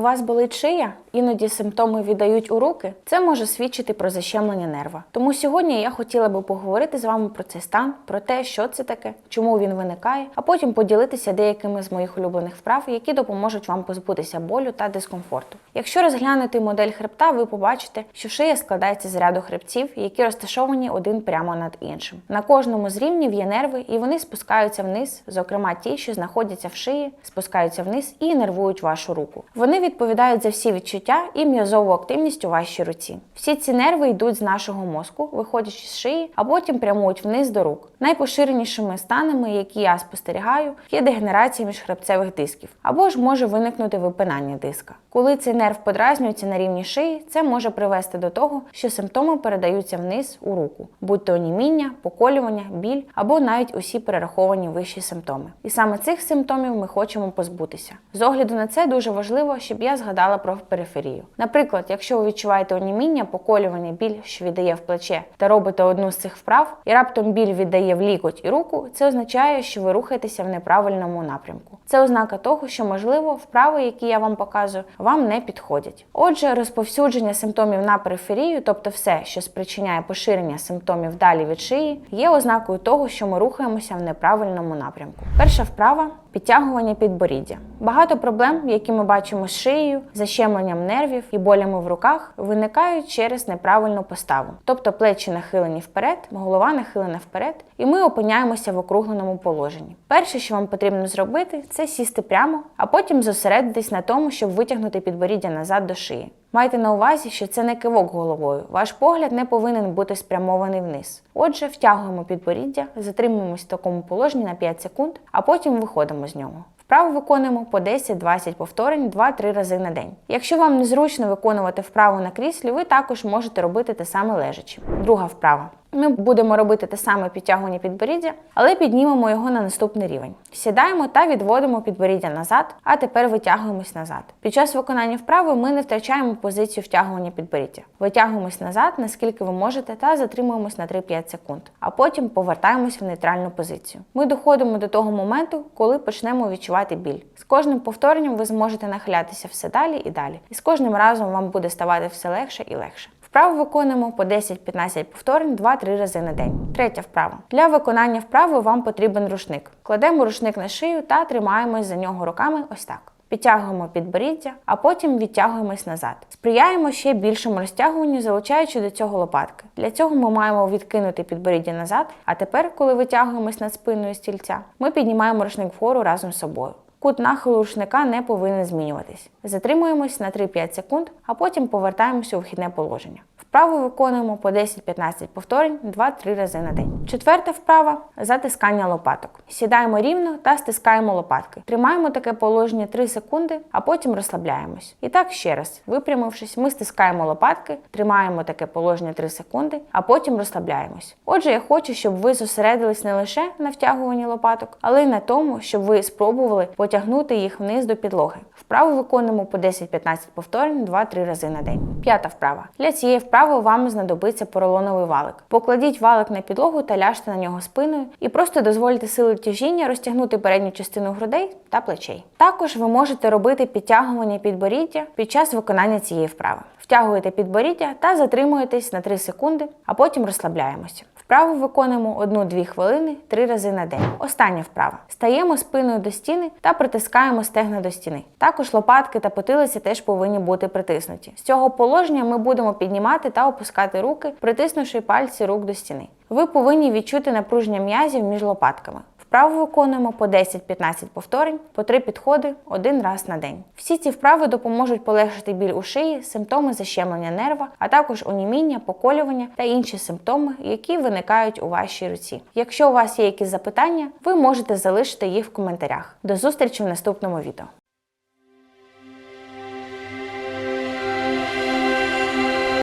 У вас болить шия, іноді симптоми віддають у руки. Це може свідчити про защемлення нерва. Тому сьогодні я хотіла би поговорити з вами про цей стан, про те, що це таке, чому він виникає, а потім поділитися деякими з моїх улюблених вправ, які допоможуть вам позбутися болю та дискомфорту. Якщо розглянути модель хребта, ви побачите, що шия складається з ряду хребців, які розташовані один прямо над іншим. На кожному з рівнів є нерви, і вони спускаються вниз, зокрема ті, що знаходяться в шиї, спускаються вниз і нервують вашу руку. Вони відповідають за всі відчуття і м'язову активність у вашій руці. Всі ці нерви йдуть з нашого мозку, виходячи з шиї, а потім прямують вниз до рук. Найпоширенішими станами, які я спостерігаю, є дегенерація міжхребцевих дисків, або ж може виникнути випинання диска. Коли цей нерв подразнюється на рівні шиї, це може привести до того, що симптоми передаються вниз у руку, будь то оніміння, поколювання, біль або навіть усі перераховані вищі симптоми. І саме цих симптомів ми хочемо позбутися. З огляду на це дуже важливо, щоб я згадала про периферію. Наприклад, якщо ви відчуваєте оніміння, поколювання, біль, що віддає в плече, та робите одну з цих вправ, і раптом біль віддає в лікоть і руку, це означає, що ви рухаєтеся в неправильному напрямку. Це ознака того, що можливо вправи, які я вам показую, вам не підходять. Отже, розповсюдження симптомів на периферію, тобто все, що спричиняє поширення симптомів далі від шиї, є ознакою того, що ми рухаємося в неправильному напрямку. Перша вправа підтягування підборіддя. Багато проблем, які ми бачимо з шиєю, защемленням нервів і болями в руках, виникають через неправильну поставу, тобто плечі нахилені вперед, голова нахилена вперед, і ми опиняємося в округленому положенні. Перше, що вам потрібно зробити, це сісти прямо, а потім зосередитись на тому, щоб витягнути підборіддя назад до шиї. Майте на увазі, що це не кивок головою. Ваш погляд не повинен бути спрямований вниз. Отже, втягуємо підборіддя, затримуємось в такому положенні на 5 секунд, а потім виходимо з нього. Вправу виконуємо по 10-20 повторень 2-3 рази на день. Якщо вам незручно виконувати вправу на кріслі, ви також можете робити те саме лежачи. Друга вправа. Ми будемо робити те саме підтягування підборіддя, але піднімемо його на наступний рівень. Сідаємо та відводимо підборіддя назад, а тепер витягуємось назад. Під час виконання вправи ми не втрачаємо позицію втягування підборіддя. Витягуємось назад, наскільки ви можете, та затримуємось на 3-5 секунд, а потім повертаємось в нейтральну позицію. Ми доходимо до того моменту, коли почнемо відчувати біль. З кожним повторенням ви зможете нахилятися все далі і далі. І з кожним разом вам буде ставати все легше і легше. Вправу виконуємо по 10-15 повторень 2-3 рази на день. Третя вправа. Для виконання вправи вам потрібен рушник. Кладемо рушник на шию та тримаємось за нього руками ось так. Підтягуємо підборіддя, а потім відтягуємось назад. Сприяємо ще більшому розтягуванню, залучаючи до цього лопатки. Для цього ми маємо відкинути підборіддя назад, а тепер, коли витягуємось над спиною стільця, ми піднімаємо рушник вгору разом з собою. Кут нахилу рушника не повинен змінюватись. Затримуємось на 3-5 секунд, а потім повертаємося у вхідне положення. Вправу виконуємо по 10-15 повторень 2-3 рази на день. Четверта вправа затискання лопаток. Сідаємо рівно та стискаємо лопатки. Тримаємо таке положення 3 секунди, а потім розслабляємось. І так ще раз, випрямившись, ми стискаємо лопатки, тримаємо таке положення 3 секунди, а потім розслабляємось. Отже, я хочу, щоб ви зосередились не лише на втягуванні лопаток, але й на тому, щоб ви спробували потягнути їх вниз до підлоги. Вправу виконуємо по 10-15 повторень 2-3 рази на день. П'ята вправа. Для цієї вправи вам знадобиться поролоновий валик. Покладіть валик на підлогу та ляжте на нього спиною і просто дозвольте сили тяжіння розтягнути передню частину грудей та плечей. Також ви можете робити підтягування підборіддя під час виконання цієї вправи. Втягуєте підборіддя та затримуєтесь на 3 секунди, а потім розслабляємося. Вправу виконуємо 1-2 хвилини 3 рази на день. Остання вправа. Стаємо спиною до стіни та притискаємо стегна до стіни. Також лопатки та потилиці теж повинні бути притиснуті. З цього положення ми будемо піднімати та опускати руки, притиснувши пальці рук до стіни. Ви повинні відчути напруження м'язів між лопатками. Вправу виконуємо по 10-15 повторень, по 3 підходи один раз на день. Всі ці вправи допоможуть полегшити біль у шиї, симптоми защемлення нерва, а також оніміння, поколювання та інші симптоми, які виникають у вашій руці. Якщо у вас є якісь запитання, ви можете залишити їх в коментарях. До зустрічі в наступному відео.